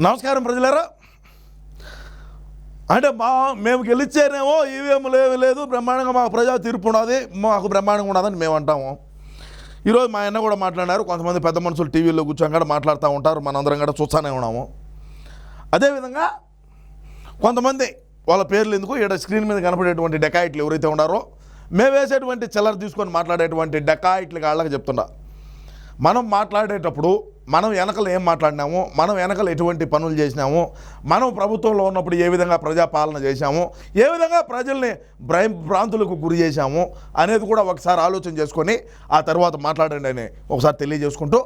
నమస్కారం ప్రజలారా. అంటే మా మేము గెలిచేనేమో ఈవీఎం లేవు లేదు బ్రహ్మాండంగా మాకు ప్రజా తీర్పు ఉన్నది మాకు బ్రహ్మాండంగా ఉన్నదని మేము అంటాము. ఈరోజు మా అన్న కూడా మాట్లాడారు కొంతమంది పెద్ద మనుషులు టీవీలో కూర్చొని కూడా మాట్లాడుతూ ఉంటారు మనందరం కూడా చూస్తూనే ఉన్నాము. అదేవిధంగా కొంతమంది వాళ్ళ పేర్లు ఎందుకు ఇక్కడ స్క్రీన్ మీద కనపడేటువంటి డెకాయిట్లు ఎవరైతే ఉన్నారో మేము వేసేటువంటి చిల్లర తీసుకొని మాట్లాడేటువంటి డెకాయిట్లు కాళ్ళకి చెప్తున్నా. మనం మాట్లాడేటప్పుడు మనం వెనకలు ఏం మాట్లాడినాము మనం వెనకలు ఎటువంటి పనులు చేసినాము మనం ప్రభుత్వంలో ఉన్నప్పుడు ఏ విధంగా ప్రజాపాలన చేశాము ఏ విధంగా ప్రజల్ని భ్రై భ్రాంతులకు గురి చేశాము అనేది కూడా ఒకసారి ఆలోచన చేసుకొని ఆ తర్వాత మాట్లాడండి అని ఒకసారి తెలియజేసుకుంటూ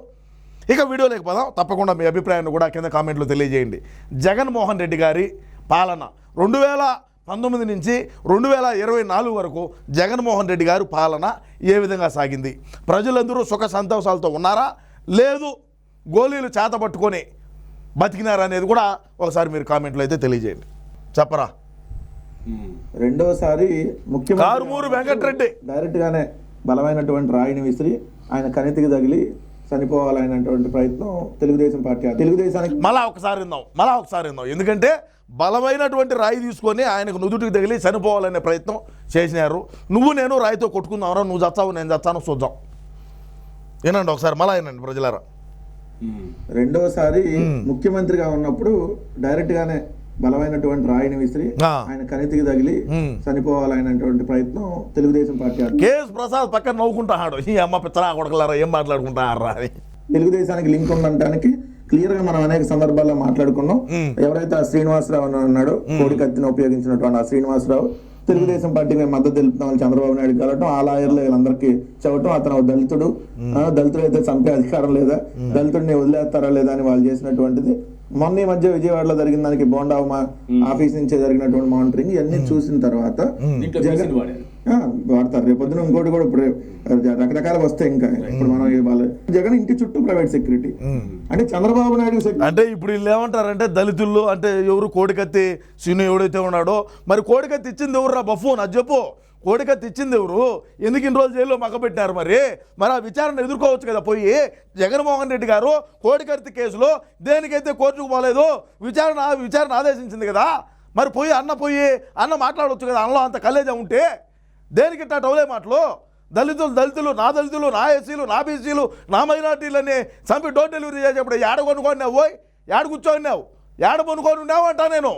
ఇక వీడియోలోకి పోదాం. తప్పకుండా మీ అభిప్రాయాన్ని కూడా కింద కామెంట్లో తెలియజేయండి. జగన్మోహన్ రెడ్డి గారి పాలన రెండు వేల పంతొమ్మిది నుంచి రెండు వేల ఇరవై నాలుగు వరకు జగన్మోహన్ రెడ్డి గారు పాలన ఏ విధంగా సాగింది? ప్రజలందరూ సుఖ సంతోషాలతో ఉన్నారా? లేదు గోళీలు చేత పట్టుకొని బతికినారా అనేది కూడా ఒకసారి మీరు కామెంట్లో అయితే తెలియజేయండి. చెప్పరా? రెండోసారి ముఖ్యమంత్రి కారుమూరు వెంకటరెడ్డి. డైరెక్ట్ గానే బలమైనటువంటి రాయిని విసిరి ఆయన కణితికి తగిలి చనిపోవాలనేటువంటి ప్రయత్నం తెలుగుదేశం పార్టీ తెలుగుదేశానికి మళ్ళా ఒకసారి విందాం మళ్ళా ఒకసారి విందాం. ఎందుకంటే బలమైనటువంటి రాయి తీసుకొని ఆయనకు నుదుటికి తగిలి చనిపోవాలనే ప్రయత్నం చేసినారు. నువ్వు నేను రాయితో కొట్టుకుందాంరా నువ్వు చచ్చావు నేను చచ్చాను చూద్దాం వినండి ఒకసారి మళ్ళా వినండి ప్రజలారా. రెండోసారి ముఖ్యమంత్రిగా ఉన్నప్పుడు డైరెక్ట్ గానే బలమైనటువంటి రాయిని విసిరి. ఆయన కణితికి తగిలి. చనిపోవాలనేటువంటి ప్రయత్నం తెలుగుదేశం పార్టీ కేఎస్ ప్రసాద్ పక్కన నవ్వుకుంటాడు ఈ అమ్మ పిచ్చరా కొడకలారా ఏం మాట్లాడుకుంటారా అని తెలుగుదేశానికి లింక్ ఉందంటానికి క్లియర్గా మనం అనేక సందర్భాల్లో మాట్లాడుకున్నాం. ఎవరైతే ఆ శ్రీనివాసరావు అని ఉన్నాడో కోడి కత్తిని ఉపయోగించినటువంటి ఆ శ్రీనివాసరావు తెలుగుదేశం పార్టీకి మేము మద్దతు తెలుపుతామని చంద్రబాబు నాయుడు కలవటం ఆ లాయర్లు వీళ్ళందరికీ చెప్పటం అతను దళితుడు. ఆ, దళితుడు అయితే చంపే అధికారం లేదా? దళితుడిని వదిలేస్తారా లేదా అని వాళ్ళు చేసినటువంటిది. మొన్న ఈ మధ్య విజయవాడలో జరిగిన దానికి బోండా మా ఆఫీస్ నుంచే జరిగినటువంటి మానిటరింగ్ ఇవన్నీ చూసిన తర్వాత వాడతారు. రేపు పొద్దున ఇంకోటి కూడా ఇప్పుడు రకరకాలుగా వస్తాయి ఇంకా. ఇప్పుడు మనం వాళ్ళు జగన్ ఇంటి చుట్టూ ప్రైవేట్ సెక్యూరిటీ. అంటే చంద్రబాబు నాయుడు అంటే ఇప్పుడు వీళ్ళు ఏమంటారంటే దళితుల్లో అంటే ఎవరు కోడికత్తి సీను ఎవడైతే ఉన్నాడో మరి కోడికత్తి ఇచ్చింది ఎవరు రా బఫూన్ అది చెప్పు. కోడికత్తి ఇచ్చింది ఎవరు? ఎందుకు ఇన్ని రోజులు జైల్లో మగ్గబెట్టారు మరి? మరి ఆ విచారణ ఎదుర్కోవచ్చు కదా పోయి? జగన్మోహన్ రెడ్డి గారు కోడికత్తి కేసులో దేనికైతే కోర్టుకు పోలేదు విచారణ విచారణ ఆదేశించింది కదా. మరి పోయి అన్న పోయి అన్న మాట్లాడవచ్చు కదా అన్నలో అంత కలేజా ఉంటే? దేనికి ఇట్టా టౌలే మాటలు? దళితులు దళితులు నా దళితులు నా ఎస్సీలు నా బీసీలు నా మైనార్టీలని చంపి డోర్ డెలివరీ చేసేప్పుడు ఏడ కొనుక్కొని పోయి ఏడ కూర్చోన్నావు ఏడ కొనుక్కొని ఉన్నావు అంటా నేను?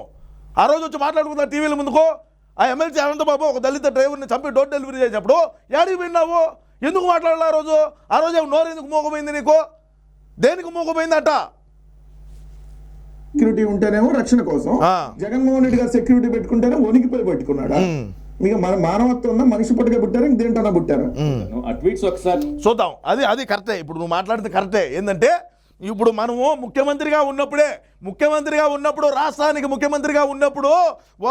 ఆ రోజు వచ్చి మాట్లాడుకుందా టీవీల ముందుకు? ఆ ఎమ్మెల్సీ అనంతబాబు ఒక దళిత డ్రైవర్ని చంపి డోర్ డెలివరీ చేసేప్పుడు ఏడికి విన్నావు ఎందుకు మాట్లాడాలి ఆ రోజు? ఆ రోజు ఏమో నోరు ఎందుకు మూగపోయింది నీకు? దేనికి మూగపోయిందట సెక్యూరిటీ ఉంటేనేమో రక్షణ కోసం. జగన్మోహన్ రెడ్డి గారు సెక్యూరిటీ పెట్టుకుంటేనే వణికిపోయి పెట్టుకున్నాడా? మీకు మన మానవత్వం మనిషి పుట్టగా పుట్టారా దేంటన్నా పుట్టారా. ఆ ట్వీట్స్ ఒకసారి చూద్దాం. అది అది కరెక్టే. ఇప్పుడు నువ్వు మాట్లాడితే కరెక్టే. ఏంటంటే ఇప్పుడు మనము ముఖ్యమంత్రిగా ఉన్నప్పుడే ముఖ్యమంత్రిగా ఉన్నప్పుడు రాష్ట్రానికి ముఖ్యమంత్రిగా ఉన్నప్పుడు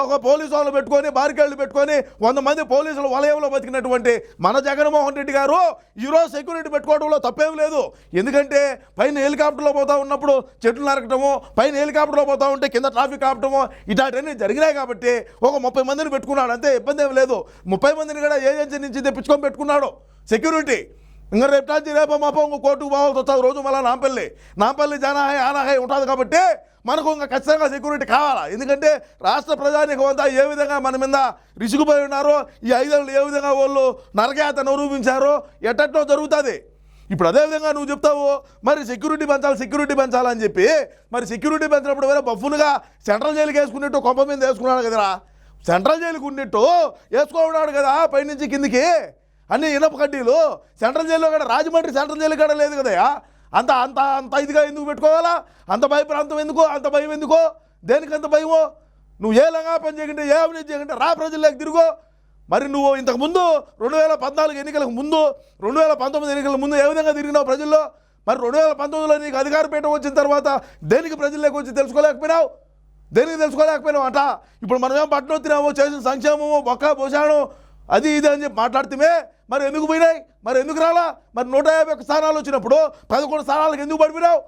ఒక పోలీసు వాళ్ళు పెట్టుకొని బారికేళ్ళు పెట్టుకొని వంద మంది పోలీసులు వలయంలో బతికినటువంటి మన జగన్మోహన్ రెడ్డి గారు ఈరోజు సెక్యూరిటీ పెట్టుకోవడంలో తప్పేం లేదు. ఎందుకంటే పైన హెలికాప్టర్లో పోతా ఉన్నప్పుడు చెట్లు నరకటము పైన హెలికాప్టర్లో పోతా ఉంటే కింద ట్రాఫిక్ ఆపటము ఇలాంటివన్నీ జరిగినాయి కాబట్టి ఒక ముప్పై మందిని పెట్టుకున్నాడు. అంతే ఇబ్బంది ఏం లేదు. ముప్పై మందిని కూడా ఏజెన్సీ నుంచి తెప్పించుకొని పెట్టుకున్నాడు. సెక్యూరిటీ. ఇంకా రేపు రేపు రేపో మాపో ఇంకో కోర్టుకు పోవాల్సి వస్తుంది. రోజు మళ్ళీ నాంపల్లి. నాంపల్లి జనాహాయ్ ఆనాహాయ్ ఉంటుంది కాబట్టి మనకు ఇంకా ఖచ్చితంగా సెక్యూరిటీ కావాలా? ఎందుకంటే రాష్ట్ర ప్రజానికి అంతా ఏ విధంగా మన మీద రిసుగుపోయి ఉన్నారో ఈ ఐదేళ్ళు ఏ విధంగా వాళ్ళు నరకయాత నిరూపించారో ఎట్టట్లో జరుగుతుంది. ఇప్పుడు అదే విధంగా నువ్వు చెప్తావు మరి సెక్యూరిటీ పెంచాలి సెక్యూరిటీ పెంచాలని చెప్పి మరి సెక్యూరిటీ పెంచినప్పుడు వేరే బఫున్గా సెంట్రల్ జైలుకి వేసుకున్నట్టు కొంప మీద వేసుకున్నాడు కదరా? సెంట్రల్ జైలుకి ఉన్నట్టు వేసుకున్నాడు కదా పైనుంచి కిందికి. అన్ని ఇనప కడ్డీలు. సెంట్రల్ జైల్లో కూడా రాజమండ్రి సెంట్రల్ జైలు కూడా లేదు కదయా అంత అంత అంత ఇదిగా ఎందుకు పెట్టుకోవాలా? అంత భయప్రాంతం ఎందుకు? అంత భయం ఎందుకో? దేనికి అంత భయమో? నువ్వు ఏ లంగా పని చేయకుంటే ఏ అవినీతి చేయకుంటే రా ప్రజల్లోకి తిరుగు. మరి నువ్వు ఇంతకు ముందు రెండు వేల పద్నాలుగు ఎన్నికలకు ముందు రెండు వేల పంతొమ్మిది ఎన్నికల ముందు ఏ విధంగా తిరిగినావు ప్రజల్లో? మరి రెండు వేల పంతొమ్మిదిలో నీకు అధికారపీఠం వచ్చిన తర్వాత దేనికి ప్రజల్లోకి వచ్చి తెలుసుకోలేకపోయినావు? దేనికి తెలుసుకోలేకపోయినావు అంట? ఇప్పుడు మనం ఏం పట్టణం తినామో చేసిన సంక్షేమము బొక్క భూషాణం అది ఇది అని చెప్పి మాట్లాడితే మరి ఎందుకు పోయినాయి? మరి ఎందుకు రాలా? మరి నూట యాభై ఒక్క స్థానాలు వచ్చినప్పుడు పదకొండు స్థానాలకు ఎందుకు పడిపోయినావు?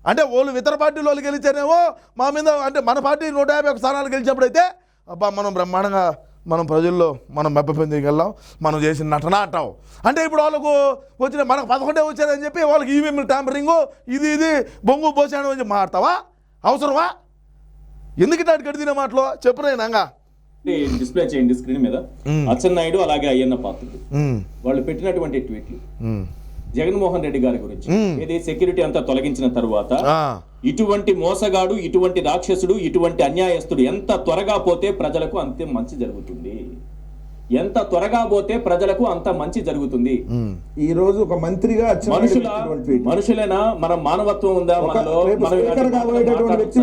అంటే వాళ్ళు ఇతర పార్టీలు వాళ్ళు గెలిచారేమో మా మీద అంటే మన పార్టీ నూట యాభై ఒక్క స్థానాలు గెలిచినప్పుడు అయితే అబ్బా మనం బ్రహ్మాండంగా మనం ప్రజల్లో మనం మెప్పొందికెళ్ళాం మనం చేసిన నటన అంటాం అంటే ఇప్పుడు వాళ్ళకు వచ్చిన మనకు పదకొండే వచ్చారని చెప్పి వాళ్ళకి ఈవీఎం ట్యాంపరింగ్ ఇది ఇది బొంగు పోసాడు అని చెప్పి మాడతావా అవసరమా? ఎందుకు ఇట్లాంటి గడిదిన మాటలో? చెప్పురేనాగా డిస్ప్లే చేయండి స్క్రీన్ మీద అచ్చెన్నాయుడు అలాగే అయ్యన్న పాత్రుడు. ఉమ్, వాళ్ళు పెట్టినటువంటి ట్వీట్లు. ఉమ్, జగన్మోహన్ రెడ్డి గారి గురించి. ఇది సెక్యూరిటీ అంతా తొలగించిన తరువాత ఇటువంటి మోసగాడు ఇటువంటి రాక్షసుడు ఇటువంటి అన్యాయస్తుడు ఎంత త్వరగా పోతే ప్రజలకు అంతే మంచి జరుగుతుంది. ఎంత త్వరగా పోతే ప్రజలకు అంత మంచి జరుగుతుంది. ఈ రోజు ఒక మంత్రిగా మనుషుల. మనుషులైనా మనం మానవత్వం ఉందా మనలో మాట్లాడకూడదు వ్యక్తి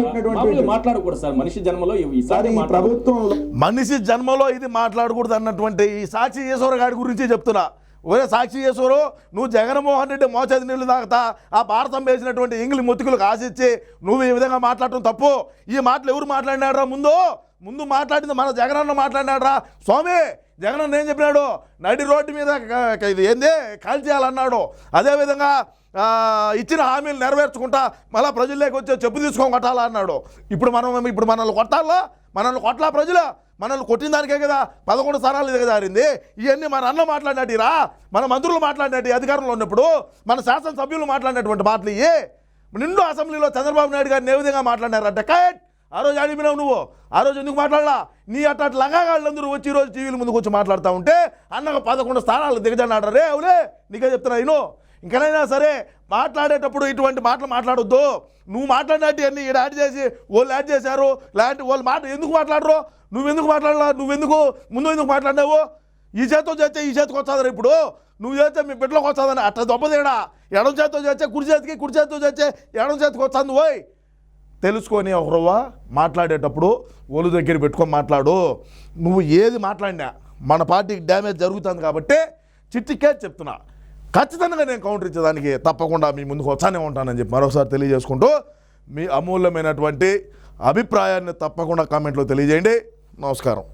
సార్. మనిషి జన్మలో సార్ ఈసారి. ప్రభుత్వంలో మనిషి జన్మలో ఇది మాట్లాడకూడదు అన్నటువంటి ఈ సాక్షి ఈశ్వర గారి గురించి చెప్తున్నా ఒరే సాక్షి ఈశ్వరు నువ్వు జగన్మోహన్ రెడ్డి మోచేతి నీళ్ళు తాగుతా ఆ భారతం వేసినటువంటి ఇంగ్లీ మొత్తుకులకు ఆశించి నువ్వు ఈ విధంగా మాట్లాడటం తప్పు ఈ మాటలు ఎవరు మాట్లాడినాడ్రా ముందు ముందు మాట్లాడింది మన జగనన్న మాట్లాడినాడ్రా స్వామి జగన్ ఏం చెప్పినాడు? నడి రోడ్డు మీద ఇది ఏంది? కాల్చేయాలన్నాడు అదేవిధంగా ఇచ్చిన హామీలు నెరవేర్చుకుంటా మళ్ళీ ప్రజల్లోకి వచ్చే చెప్పు తీసుకొని కొట్టాలా అన్నాడు. ఇప్పుడు మనం ఇప్పుడు మనల్ని కొట్టాలా? మనల్ని కొట్టలా ప్రజలు? మనల్ని కొట్టిన దానికే కదా పదకొండు స్థానాలు దిగజారింది ఇవన్నీ మన అన్న మాట్లాడినట్టురా? మన మంత్రులు మాట్లాడినట్టు అధికారంలో ఉన్నప్పుడు మన శాసనసభ్యులు మాట్లాడినటువంటి మాటలు ఇవి నిండు అసెంబ్లీలో చంద్రబాబు నాయుడు గారిని ఏ విధంగా మాట్లాడినారంటే కట్ ఆ రోజు అడిగినావు నువ్వు? ఆ రోజు ఎందుకు మాట్లాడలా? నీ అట్ట అట్లా లంగాగాళ్ళందరూ వచ్చి ఈరోజు రోజు టీవీల ముందుకు వచ్చి మాట్లాడుతూ ఉంటే అన్నకు పదకొండు స్థానాలు దిగజన్నాడు రే అవులే నీకే చెప్తున్నా నేను. ఇంకనైనా సరే మాట్లాడేటప్పుడు ఇటువంటి మాటలు మాట్లాడొద్దు. నువ్వు మాట్లాడినట్టు అన్ని ఈడ యాడ్ చేసి వాళ్ళు యాడ్ చేశారు. లాంటి వాళ్ళు మాట ఎందుకు మాట్లాడరు? నువ్వెందుకు మాట్లాడలా? నువ్వెందుకు ముందు ఎందుకు మాట్లాడినావు? ఈ చేతితో చేస్తే ఈ చేతికి వస్తుందిరా ఇప్పుడు. నువ్వు చేస్తే మీ బిడ్డలోకి వస్తుందని అట్లా దొబ్బదేడా ఎడం చేతితో చేస్తే కుడి చేతికి కుడి చేతితో చేస్తే ఎడం చేతికి వస్తుంది పోయ్ తెలుసుకొని ఒకరవ్వ మాట్లాడేటప్పుడు ఒళ్ళు దగ్గర పెట్టుకొని మాట్లాడు. నువ్వు ఏది మాట్లాడినా మన పార్టీకి డ్యామేజ్ జరుగుతుంది కాబట్టి చిట్టికే చెప్తున్నా. ఖచ్చితంగా నేను కౌంటర్ ఇచ్చేదానికి తప్పకుండా మీ ముందుకు వచ్చానే ఉంటానని చెప్పి మరొకసారి తెలియజేసుకుంటూ మీ అమూల్యమైనటువంటి అభిప్రాయాన్ని తప్పకుండా కామెంట్లో తెలియజేయండి. నమస్కారం.